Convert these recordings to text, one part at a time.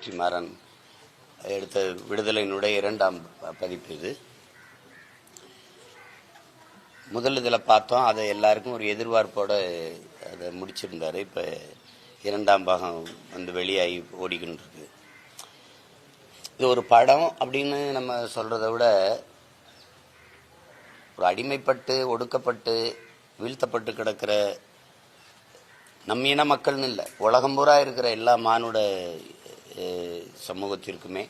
வெற்றிமாறன் எடுத்த விடுதலையினுடைய இரண்டாம் பதிப்பு இது. முதல் இதில் பார்த்தோம் அதை எல்லாருக்கும் ஒரு எதிர்பார்ப்போட அதை முடிச்சிருந்தார். இப்போ இரண்டாம் பாகம் வந்து வெளியாகி ஓடிக்கிட்டு இருக்கு இது ஒரு படம் அப்படின்னு நம்ம சொல்கிறத விட ஒரு அடிமைப்பட்டு ஒடுக்கப்பட்டு வீழ்த்தப்பட்டு கிடக்கிற நம்ம இன மக்கள்னு இல்லை உலகம் பூரா இருக்கிற எல்லா மானுட சமூகத்திற்குமே.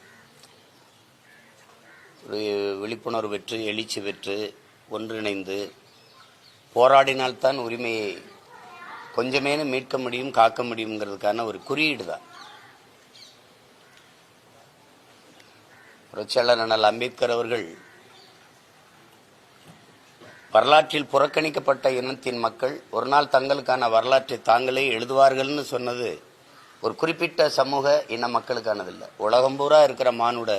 விழிப்புணர்வு பெற்று எழுச்சி பெற்று ஒன்றிணைந்து போராடினால்தான் உரிமையை கொஞ்சமேனும் மீட்க முடியும் காக்க முடியுங்கிறதுக்கான ஒரு குறியீடு தான். புரட்சியாளர் அண்ணல் அம்பேத்கர் அவர்கள் வரலாற்றில் புறக்கணிக்கப்பட்ட இனத்தின் மக்கள் ஒரு நாள் தங்களுக்கான வரலாற்றை தாங்களே எழுதுவார்கள்னு சொன்னது ஒரு குறிப்பிட்ட சமூக இன மக்களுக்கானதில்லை. உலகம் பூரா இருக்கிற மானுட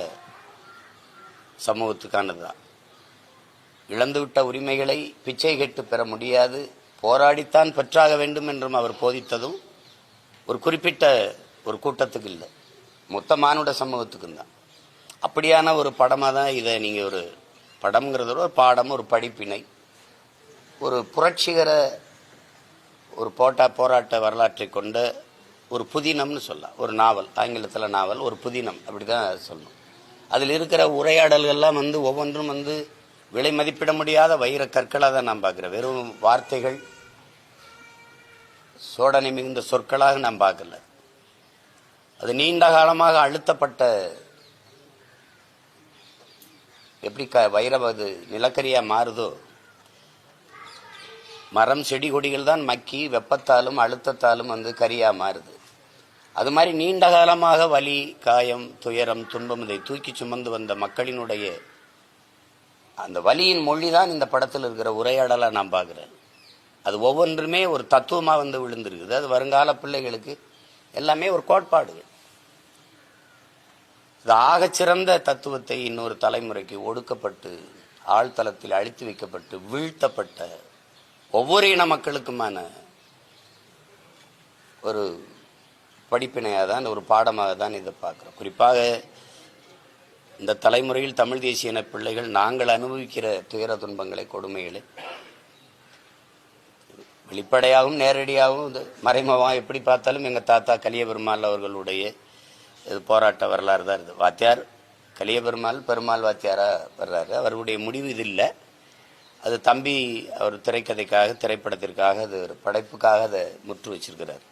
சமூகத்துக்கானது தான் இழந்துவிட்ட உரிமைகளை பிச்சை கெட்டு பெற முடியாது. போராடித்தான் பெற்றாக வேண்டும் என்றும் அவர் போதித்ததும் ஒரு குறிப்பிட்ட ஒரு கூட்டத்துக்கு இல்லை. மொத்த மானுட சமூகத்துக்கும் தான் அப்படியான ஒரு படமாக தான் இதை நீங்கள் ஒரு படம்ங்கிறத ஒரு பாடம் ஒரு படிப்பினை ஒரு புரட்சிகர ஒரு போட்டா போராட்ட வரலாற்றை கொண்ட ஒரு புதினம்னு சொல்லலாம். ஒரு நாவல் ஆங்கிலத்தில் நாவல் ஒரு புதினம் அப்படி தான் சொல்லணும். அதில் இருக்கிற உரையாடல்கள்லாம் வந்து ஒவ்வொன்றும் வந்து விலை மதிப்பிட முடியாத வைர கற்களாக தான் நான் பார்க்குறேன். வெறும் வார்த்தைகள் சோடனை மிகுந்த சொற்களாக நான் பார்க்கல. அது நீண்ட காலமாக அழுத்தப்பட்ட எப்படி க வைரம் அது மாறுதோ? மரம் செடி கொடிகள் தான் மக்கி வெப்பத்தாலும் அழுத்தத்தாலும் வந்து கரியாக மாறுது. அது மாதிரி நீண்ட காலமாக வலி காயம் துயரம் துன்பம் இதை தூக்கி சுமந்து வந்த மக்களினுடைய அந்த வலியின் மொழி தான் இந்த படத்தில் இருக்கிற உரையாடலாக நான் பார்க்குறேன். அது ஒவ்வொன்றுமே ஒரு தத்துவமாக வந்து விழுந்திருக்குது. அது வருங்கால பிள்ளைகளுக்கு எல்லாமே ஒரு கோட்பாடுகள் இது ஆகச்சிறந்த தத்துவத்தை இன்னொரு தலைமுறைக்கு ஒடுக்கப்பட்டு ஆழ்தளத்தில் அழித்து வைக்கப்பட்டு வீழ்த்தப்பட்ட ஒவ்வொரு இன மக்களுக்குமான ஒரு படிப்பினையாக தான் ஒரு பாடமாக தான் இதை பார்க்குறோம். குறிப்பாக இந்த தலைமுறையில் தமிழ் தேசிய இன பிள்ளைகள் நாங்கள் அனுபவிக்கிற துயர துன்பங்களை கொடுமைகளை வெளிப்படையாகவும் நேரடியாகவும் இது மறைமுகமாக எப்படி பார்த்தாலும் எங்கள் தாத்தா கலிய பெருமாள் அவர்களுடைய இது போராட்ட வரலாறு தான் இது. வாத்தியார் கலிய பெருமாள் பெருமாள் வாத்தியாரா வர்றாரு. அவருடைய முடிவு இது இல்லை. அது தம்பி அவர் திரைக்கதைக்காக திரைப்படத்திற்காக அது ஒரு படைப்புக்காக அதை முற்று வச்சிருக்கிறார்.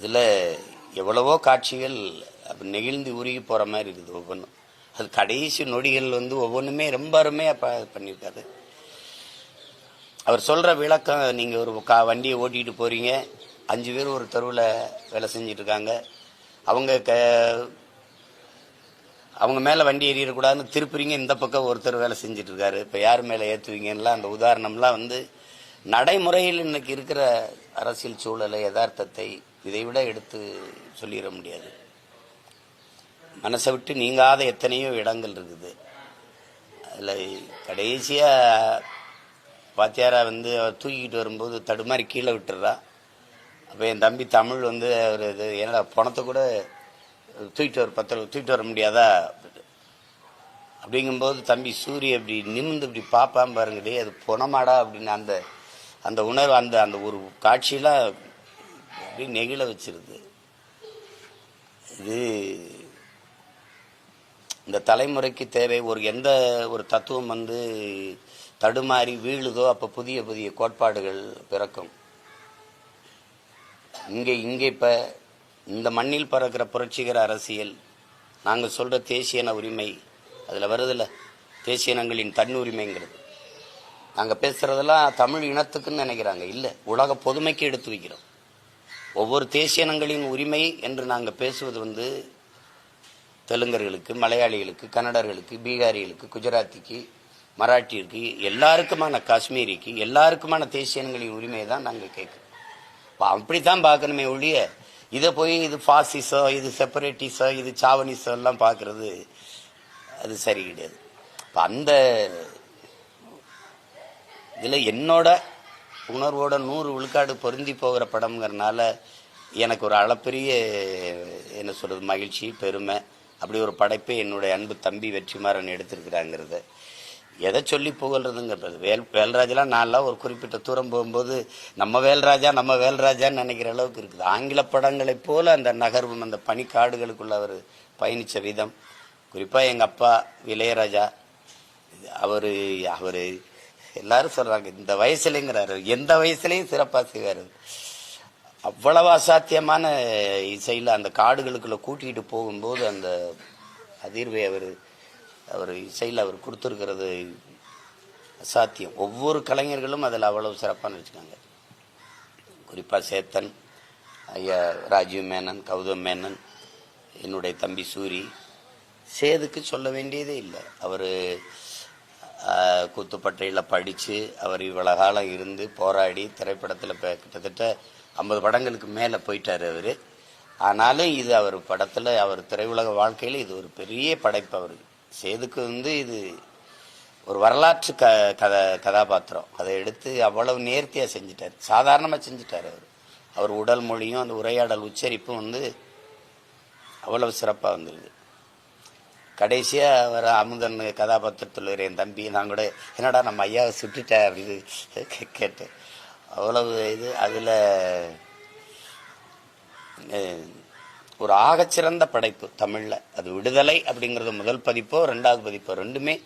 இதில் எவ்வளவோ காட்சிகள் அப்படி நெகிழ்ந்து உருகி போகிற மாதிரி இருக்குது ஒவ்வொன்றும் அது கடைசி நொடிகள் வந்து ஒவ்வொன்றுமே ரொம்ப அருமையாக ப பண்ணியிருக்காரு. அவர் சொல்கிற விளக்கம் நீங்கள் ஒரு கா வண்டியை ஓட்டிகிட்டு போகிறீங்க அஞ்சு பேர் ஒரு தெருவில் வேலை செஞ்சிட்ருக்காங்க அவங்க க அவங்க மேலே வண்டி ஏறிடக்கூடாதுன்னு திருப்புறீங்க இந்த பக்கம் ஒருத்தர் வேலை செஞ்சிட்ருக்காரு இப்போ யார் மேலே ஏற்றுவீங்கன்னா அந்த உதாரணம்லாம் வந்து நடைமுறையில் இன்னைக்கு இருக்கிற அரசியல் சூழலை யதார்த்தத்தை இதை விட எடுத்து சொல்லிட முடியாது. மனசை விட்டு நீங்காத எத்தனையோ இடங்கள் இருக்குது. அதில் கடைசியாக பாத்தியாரா வந்து அவர் தூக்கிட்டு வரும்போது தடுமாறி கீழே விட்டுறா. அப்போ என் தம்பி தமிழ் வந்து அவர் இது என்னடா பணத்தை கூட தூக்கிட்டு வர பத்திர தூக்கிட்டு வர முடியாதா? அப்படிங்கும்போது தம்பி சூரிய இப்படி நிமிந்து இப்படி பார்ப்பான் பாருங்களே அது புணமாடா அப்படின்னு அந்த அந்த உணர்வு அந்த அந்த ஒரு காட்சியெலாம் அப்படி நெகிழ வச்சிருது. இது இந்த தலைமுறைக்கு தேவை. ஒரு எந்த ஒரு தத்துவம் வந்து தடுமாறி வீழுதோ அப்போ புதிய புதிய கோட்பாடுகள் பிறக்கும். இங்கே இங்கே இப்போ இந்த மண்ணில் பறக்கிற புரட்சிகர அரசியல் நாங்கள் சொல்கிற தேசியன உரிமை அதில் வருதில்ல? தேசியனங்களின் தன்னுரிமைங்கிறது. நாங்கள் பேசுகிறதெல்லாம் தமிழ் இனத்துக்குன்னு நினைக்கிறாங்க. இல்லை உலக பொதுமைக்கு எடுத்து வைக்கிறோம். ஒவ்வொரு தேசியனங்களின் உரிமை என்று நாங்கள் பேசுவது வந்து தெலுங்கர்களுக்கு மலையாளிகளுக்கு கன்னடர்களுக்கு பீகாரிகளுக்கு குஜராத்திக்கு மராட்டியிற்கு எல்லாருக்குமான காஷ்மீரிக்கு எல்லாருக்குமான தேசியனங்களின் உரிமையை தான் நாங்கள் கேட்குறோம். அப்படி அப்படித்தான் பார்க்கணுமே ஒழிய இதை போய் இது ஃபாசிஸோ இது செப்பரேட்டிஸோ இது சாவனிஸோ எல்லாம் பார்க்கறது அது சரி கிடையாது. இப்போ அந்த இதில் என்னோட உணர்வோட நூறு விழுக்காடு பொருந்தி போகிற படம்ங்கிறனால எனக்கு ஒரு அளப்பெரிய என்ன சொல்கிறது மகிழ்ச்சி பெருமை அப்படி ஒரு படைப்பை என்னுடைய அன்பு தம்பி வெற்றிமாறன் எடுத்திருக்கிறாங்கிறத. எதை சொல்லி புகழ்றதுங்கிறது வேல் வேல்ராஜெலாம் நான்லாம் ஒரு குறிப்பிட்ட தூரம் போகும்போது நம்ம வேல்ராஜா நம்ம வேல்ராஜான்னு நினைக்கிற அளவுக்கு இருக்குது. ஆங்கில படங்களைப் போல் அந்த நகர்வும் அந்த பனிக்காடுகளுக்குள்ள அவர் பயணித்த விதம். குறிப்பாக எங்கள் அப்பா இளையராஜா அவர் அவர் எல்லாரும் சொல்கிறாங்க இந்த வயசுலங்கிறாரு. எந்த வயசுலேயும் சிறப்பாக செய்வார். அவ்வளவு அசாத்தியமான இசையில் அந்த காடுகளுக்குள்ள கூட்டிகிட்டு போகும்போது அந்த அதிர்வை அவர் அவர் இசையில் அவர் கொடுத்துருக்கிறது அசாத்தியம். ஒவ்வொரு கலைஞர்களும் அதில் அவ்வளவு சிறப்பான வச்சுக்காங்க. குறிப்பாக சேத்தன் ஐயா ராஜீவ் மேனன் கௌதம் மேனன் என்னுடைய தம்பி சூரி. சேதுக்கு சொல்ல வேண்டியதே இல்லை. அவர் கூத்துப்பட்டையில் படித்து அவர் இவ்வளோ காலம் இருந்து போராடி திரைப்படத்தில் இப்போ கிட்டத்தட்ட ஐம்பது படங்களுக்கு மேலே போயிட்டார் அவர். ஆனாலும் இது அவர் படத்தில் அவர் திரையுலக வாழ்க்கையில் இது ஒரு பெரிய படைப்பு அவருக்கு சேதுக்கு வந்து இது ஒரு வரலாற்று க கதை கதாபாத்திரம். அதை எடுத்து அவ்வளவு நேர்த்தியாக செஞ்சிட்டார். சாதாரணமாக செஞ்சிட்டார் அவர். அவர் உடல் மொழியும் அந்த உரையாடல் உச்சரிப்பும் வந்து அவ்வளவு சிறப்பாக வந்துடுது கடைசியாக வர அமுதன் கதாபாத்திரத்தில் இருக்கிற என் தம்பி நான் கூட என்னடா நம்ம ஐயாவை சுட்டுட்டேன் அப்படின்னு கே- கேட்டேன். அவ்வளவு இது. அதில் ஒரு ஆகச்சிறந்த படைப்பு தமிழில். அது விடுதலை அப்படிங்கிறது முதல் பதிப்போ ரெண்டாவது பதிப்போ ரெண்டுமே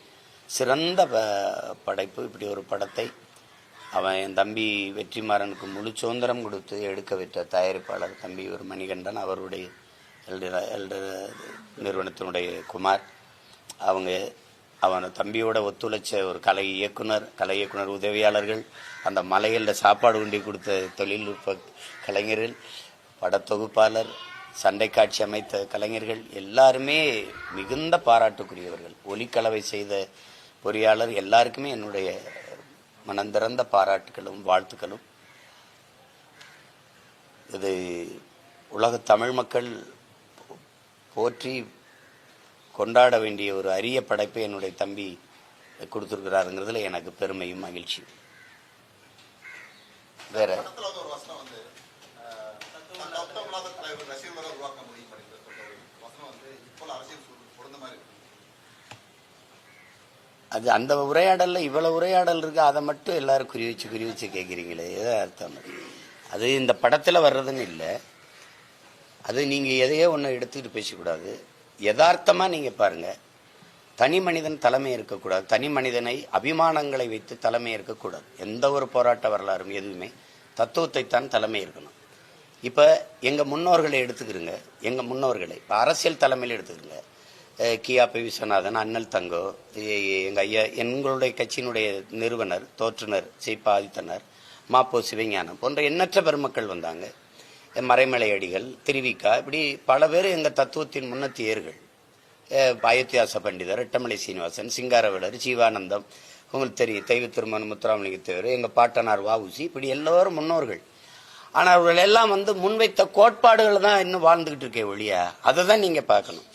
சிறந்த ப- படைப்பு. இப்படி ஒரு படத்தை அவன் என் தம்பி வெற்றிமாறனுக்கு முழு சுதந்திரம் கொடுத்து எடுக்க விட்ட தயாரிப்பாளர் தம்பி ஒரு மணிகண்டன் அவருடைய எல்டர் எல்டர் நிறுவனத்தினுடைய குமார். அவங்க அவன் தம்பியோட ஒத்துழைச்ச ஒரு கலை இயக்குனர் கலை இயக்குனர் உதவியாளர்கள் அந்த மலையில் சாப்பாடு உண்டி கொடுத்த தொழில்நுட்ப கலைஞர்கள் படத்தொகுப்பாளர் சண்டை காட்சி அமைத்த கலைஞர்கள் எல்லாருமே மிகுந்த பாராட்டுக்குரியவர்கள். ஒலிக்கலவை செய்த பொறியாளர் எல்லாருக்குமே என்னுடைய மனந்திறந்த பாராட்டுகளும் வாழ்த்துக்களும். இது உலக தமிழ் மக்கள் போற்றி கொண்டாட வேண்டிய ஒரு அரிய படைப்பை என்னுடைய தம்பி கொடுத்துருக்கிறாருங்கிறதுல எனக்கு பெருமையும் மகிழ்ச்சியும். வேற? அது அந்த உரையாடலில் இவ்வளோ உரையாடல் இருக்கு அதை மட்டும் எல்லாரும் குறி வச்சு குறி வச்சு கேட்குறீங்களே ஏதோ அர்த்தம். அது இந்த படத்தில் வர்றதுன்னு இல்லை. அது நீங்கள் எதையோ ஒன்று எடுத்துக்கிட்டு பேசக்கூடாது. யதார்த்தமாக நீங்கள் பாருங்கள் தனி மனிதன் தலைமை இருக்கக்கூடாது. தனி மனிதனை அபிமானங்களை வைத்து தலைமை இருக்கக்கூடாது. எந்த ஒரு போராட்ட வரலாறும் எதுவுமே தத்துவத்தை தான் தலைமை இருக்கணும். இப்போ எங்கள் முன்னோர்களை எடுத்துக்கிறோங்க எங்கள் முன்னோர்களை. இப்போ அரசியல் தலைமையில் எடுத்துக்கிறோங்க கியா கியாபி விஸ்வநாதன் அண்ணல் தங்கோ எங்கள் ஐயா எங்களுடைய கட்சியினுடைய நிறுவனர் தோற்றுனர் சிப்பா ஆதித்தனர் மாப்போ சிவஞானம் போன்ற எண்ணற்ற பெருமக்கள் வந்தாங்க. மறைமலை அடிகள் திருவிக்கா இப்படி பல பேர் எங்கள் தத்துவத்தின் முன்னத்தியர்கள். அயோத்தியாச பண்டிதர் ரெட்டமலை சீனிவாசன் சிங்காரவேலர் ஜீவானந்தம் உங்களுக்கு தெரியும் தெய்வ திருமணம் முத்துராமலிங்க தேவர் எங்கள் பாட்டனார் வாவுசி இப்படி எல்லோரும் முன்னோர்கள். ஆனால் அவர்கள் எல்லாம் வந்து முன்வைத்த கோட்பாடுகள் தான் இன்னும் வாழ்ந்துகிட்டு இருக்கே ஒழியா அதை தான் நீங்கள் பார்க்கணும்.